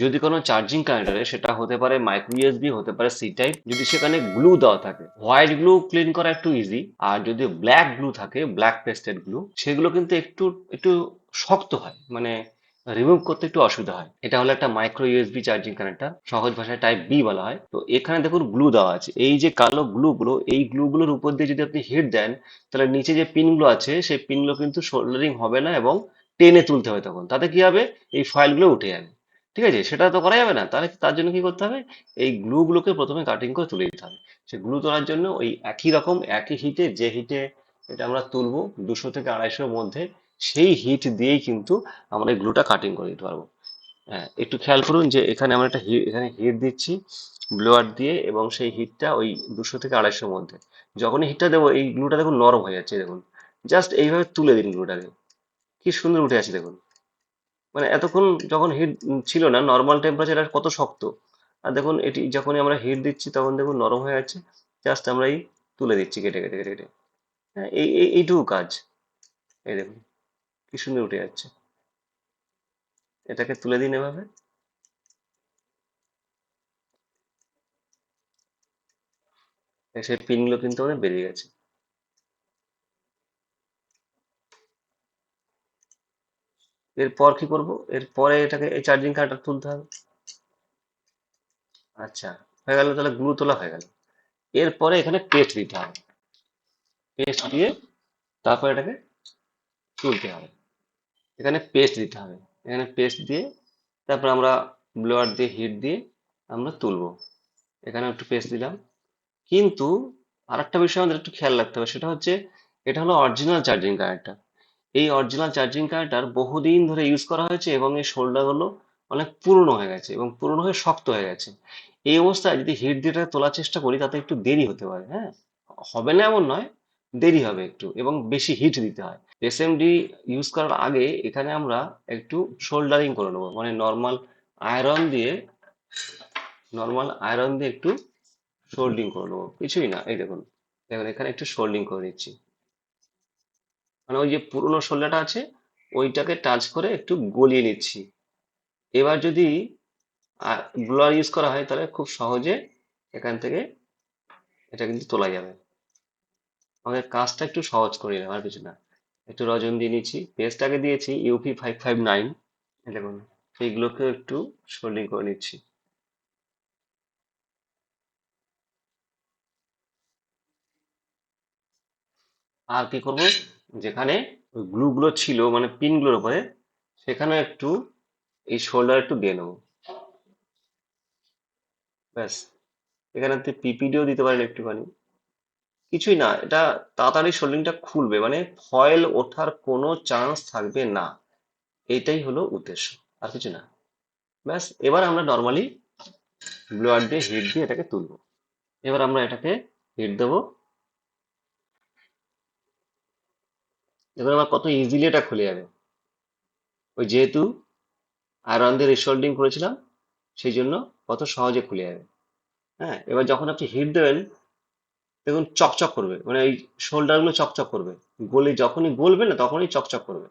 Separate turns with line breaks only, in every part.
যদি কোনো চার্জিং কানেক্টরে সেটা হতে পারে মাইক্রো ইউএসবি হতে পারে সি টাইপ যদি সেখানে গ্লু দেওয়া থাকে। হোয়াইট গ্লু ক্লিন করা একটু ইজি আর যদি ব্ল্যাক গ্লু থাকে ব্ল্যাক পেস্টেড গ্লু সেগুলো কিন্তু একটু একটু শক্ত হয় মানে রিমুভ করতে একটু অসুবিধা হয়। এটা হলো একটা মাইক্রো ইউএসবি চার্জিং কানেক্টর সহজ ভাষায় টাইপ বি বলা হয়। তো এখানে দেখুন গ্লু দেওয়া আছে। এই যে কালো গ্লু গুলো, এই গ্লু গুলোর উপর দিয়ে যদি আপনি হিট দেন, তাহলে নিচে যে পিনগুলো আছে, সেই পিনগুলো কিন্তু সোল্ডারিং হবে না এবং টেনে তুলতে হবে তখন। তাতে কি হবে? এই ফাইলগুলো উঠে যাবে। ঠিক আছে? সেটা তো করা যাবে না। তাহলে তার জন্য কি করতে হবে? এই গ্লু গুলোকে প্রথমে কাটিং করে তুলে দিতে হবে। সে গ্লু তোলার জন্য ওই একই রকম, একই হিটে যে হিটে এটা আমরা তুলবো দুশো থেকে আড়াইশোর মধ্যে, সেই হিট দিয়েই কিন্তু আমরা এই গ্লুটা কাটিং করে দিতে পারব। হ্যাঁ একটু খেয়াল করুন যে এখানে আমরা একটা হি- এখানে হিট দিচ্ছি ব্লোয়ার দিয়ে এবং সেই হিটটা ওই দুশো থেকে আড়াইশোর মধ্যে। যখনই হিটটা দেবো, এই গ্লুটা দেখুন নরম হয়ে যাচ্ছে, দেখুন। জাস্ট এইভাবে তুলে দিন গ্লুটাকে কি সুন্দর উঠে আছে, দেখুন। মানে এতক্ষণ যখন হিট ছিল না নর্মাল টেম্পারেচার আর কত শক্ত? আর দেখুন, এটি যখনই আমরা হিট দিচ্ছি, তখন দেখুন নরম হয়ে যাচ্ছে। জাস্ট আমরা এই তুলে দিচ্ছি কেটে কেটে কেটে কেটে। হ্যাঁ এই, এই- এইটুকু কাজ। এই দেখুন, কি সুন্দর উঠে যাচ্ছে। এটাকে তুলে দিন এভাবে। সেই পিনগুলো কিন্তু আমাদের বেরিয়ে গেছে। এরপর কি করব? এরপরে এটাকে এই চার্জিং কার্ডটা তুলতে হবে। আচ্ছা হয়ে গেল তাহলে গ্লু তোলা হয়ে গেল। এরপরে এখানে পেস্ট দিতে হবে। পেস্ট দিয়ে তারপর এটাকে তুলতে হবে। এখানে পেস্ট দিতে হবে। এখানে পেস্ট দিয়ে তারপর আমরা ব্লোয়ার দিয়ে হিট দিয়ে আমরা তুলবো। এখানে একটু পেস্ট দিলাম। কিন্তু আরেকটা বিষয় আমাদের একটু খেয়াল রাখতে হবে, সেটা হচ্ছে এটা হলো অরিজিনাল চার্জিং কানেক্টর এই অরিজিনাল চার্জিং কানেক্টর বহুদিন ধরে ইউজ করা হয়েছে এবং এই শোল্ডারগুলো অনেক পুরনো হয়ে গেছে এবং পুরনো হয়ে শক্ত হয়ে গেছে। এই অবস্থায় যদি হিট দিয়ে তোলার চেষ্টা করি তাতে একটু দেরি হতে পারে হ্যাঁ? হবে না এমন নয়, দেরি হবে একটু এবং বেশি হিট দিতে হয়। এসএমডি ইউজ করার আগে এখানে আমরা একটু শোল্ডারিং করে নেব মানে নর্মাল আয়রন দিয়ে নর্মাল আয়রন দিয়ে একটু শোল্ডিং করে নেব। কিছুই না, এই দেখুন দেখুন এখানে একটু শোল্ডিং করে নিচ্ছি। মানে ওই যে পুরোনো শোল্ডারটা আছে, ওইটাকে টাচ করে একটু গলিয়ে নিচ্ছি। এবার যদি ব্লোয়ার ইউজ করা হয় তাহলে খুব সহজে এখান থেকে এটা কিন্তু তোলা যাবে। আমাদের কাজটা একটু সহজ করে আর কিছু না। একটু রজন দিয়ে নিচ্ছি। পেস্টটাকে দিয়েছি ইউপি ফাইভ ফাইভ নাইন দেখুন সেইগুলোকেও একটু শোল্ডিং করে নিচ্ছি। আর কি করব? যেখানে ওই গ্লুগুলো ছিল মানে পিনগুলোর উপরে, সেখানে একটু এই শোল্ডার একটু দিয়ে নেব। ব্যাস। এখানে আপনি পিপিডিও দিতে পারেন একটুখানি। কিছুই না, এটা তাড়াতাড়ি শোল্ডিংটা খুলবে মানে ফয়েল ওঠার কোনো চান্স থাকবে না। এইটাই হলো উদ্দেশ্য, আর কিছু না। ব্যাস, এবার আমরা নর্মালি ব্লোয়ার দিয়ে হিট দিয়ে এটাকে তুলবো। এবার আমরা এটাকে হিট দেবো। এবার আমার কত ইজিলি এটা খুলে যাবে। ওই যেহেতু আয়রন দিয়ে রিসোল্ডিং করেছিলাম সেই জন্য কত সহজে খুলে যাবে। হ্যাঁ এবার যখন আপনি হিট দেবেন, দেখুন চকচক করবে মানে এই শোল্ডারগুলো চকচক করবে। গোলে যখনই গলবে না, তখনই চকচক করবে।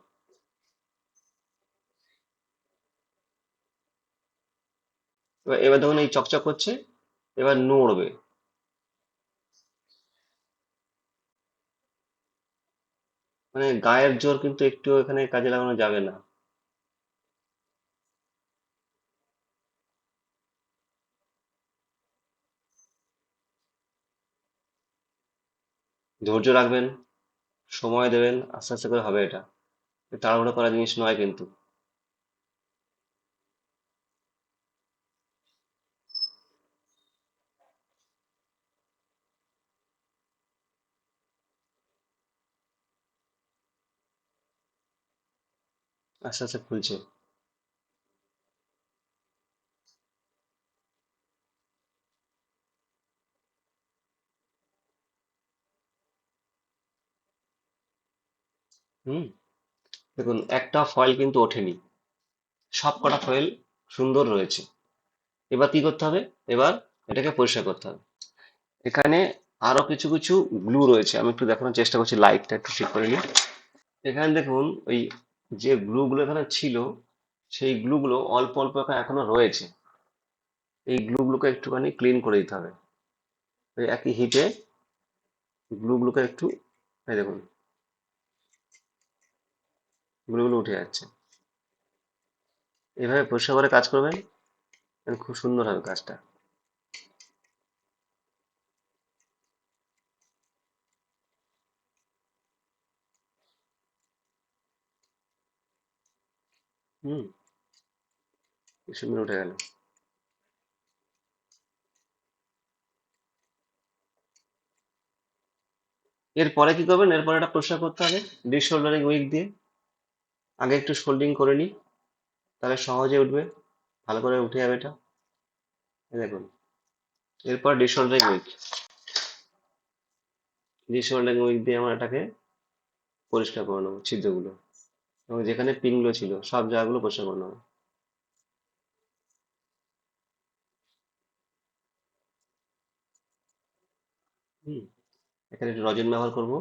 এবার এবার দেখুন এই চকচক করছে এবার নড়বে। মানে গায়ের জোর কিন্তু একটু এখানে কাজে লাগানো যাবে না। ধৈর্য রাখবেন, সময় দেবেন, আস্তে আস্তে করে হবে এটা। তাড়াহুড়ো করার জিনিস নয় কিন্তু। আস্তে আস্তে খুলছে। হুম, দেখুন, একটা ফয়েল কিন্তু ওঠেনি। সব কটা ফয়েল সুন্দর রয়েছে। এবার কি করতে হবে? এবার এটাকে পরিষ্কার করতে হবে। এখানে আরও কিছু কিছু গ্লু রয়েছে। আমি একটু দেখানোর চেষ্টা করছি লাইটটা একটু ঠিক করে নিই। এখানে দেখুন, ওই যে গ্লুগুলো এখানে ছিল, সেই গ্লুগুলো অল্প অল্প এখনও রয়েছে। এই গ্লুগুলোকে একটুখানি ক্লিন করে দিতে হবে। একই হিটে গ্লুগুলোকে একটু, এই দেখুন গ্লুগুলো উঠে যাচ্ছে। এভাবে পরিষ্কার করে কাজ করবেন খুব সুন্দর হবে কাজটা। হুম সুন্দর উঠে গেল। এরপরে কি করবেন? এরপরে এটা পরিষ্কার করতে হবে শোল্ডারিং উইক দিয়ে। আগে একটু শোল্ডিং করে নিই, তাহলে সহজে উঠবে। ভালো করে উঠে যাবে এটা। দেখুন, এরপর desoldering wick soldering wick দিয়ে আমরা এটাকে পরিষ্কার করে নেব ছিদ্রগুলো। এবং যেখানে পিনগুলো ছিল, সব জায়গাগুলো পরিষ্কার করে নেব। এখানে একটু রজন ব্যবহার করব।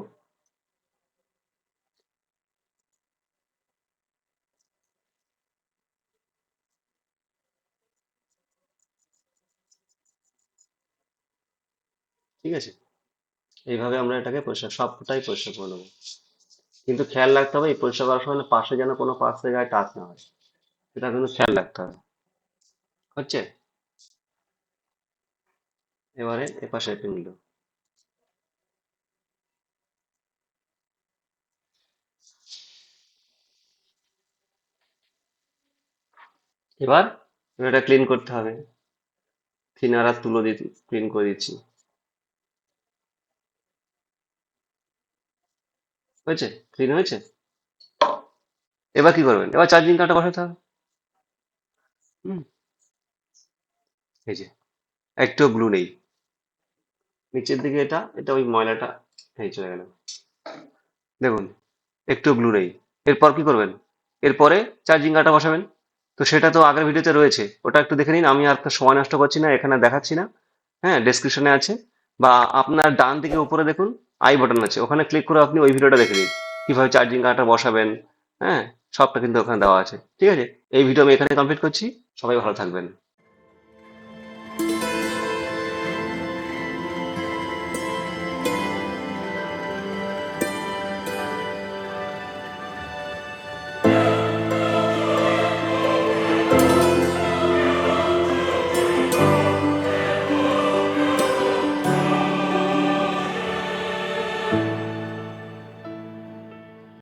ঠিক আছে? এইভাবে আমরা এটাকে পরিষ্কার, সবটাই পরিষ্কার করে নেব। কিন্তু খেয়াল রাখতে হবে, এই পরিষ্কার করার সময় পাশে যেন কোনো পাশের গায়ে টাচ না হয়। সেটা কিন্তু খেয়াল রাখতে হবে। হচ্ছে? এবারে এ পাশে পিনগুলো এবার এটা ক্লিন করতে হবে। থিনার তুলো দিয়ে ক্লিন করে দিচ্ছি। হয়েছে? ক্লিন হয়েছে? এবার কি করবেন? এবার চার্জিং কার্ডটা বসাতে হবে। হুম। এই যে একটু গ্লু নেই। নিচের দিকে এটা এটা ওই ময়লাটা, এই চলে গেল। দেখুন একটু গ্লু নেই। এরপর কি করবেন? এরপরে চার্জিং কার্ডটা বসাবেন। তো সেটা তো আগের ভিডিওতে রয়েছে। ওটা একটু দেখে নিন। আমি আর সময় নষ্ট করছি না, এখানে দেখাচ্ছি না। হ্যাঁ ডেসক্রিপশনে আছে। বা আপনার ডান দিকে উপরে দেখুন। আই বাটন আছে। ওখানে ক্লিক করে আপনি ওই ভিডিওটা দেখে নিন। কীভাবে চার্জিং কার্ডটা বসাবেন হ্যাঁ? সবটা কিন্তু ওখানে দেওয়া আছে। ঠিক আছে? এই ভিডিও আমি এখানে কমপ্লিট করছি। সবাই ভালো থাকবেন।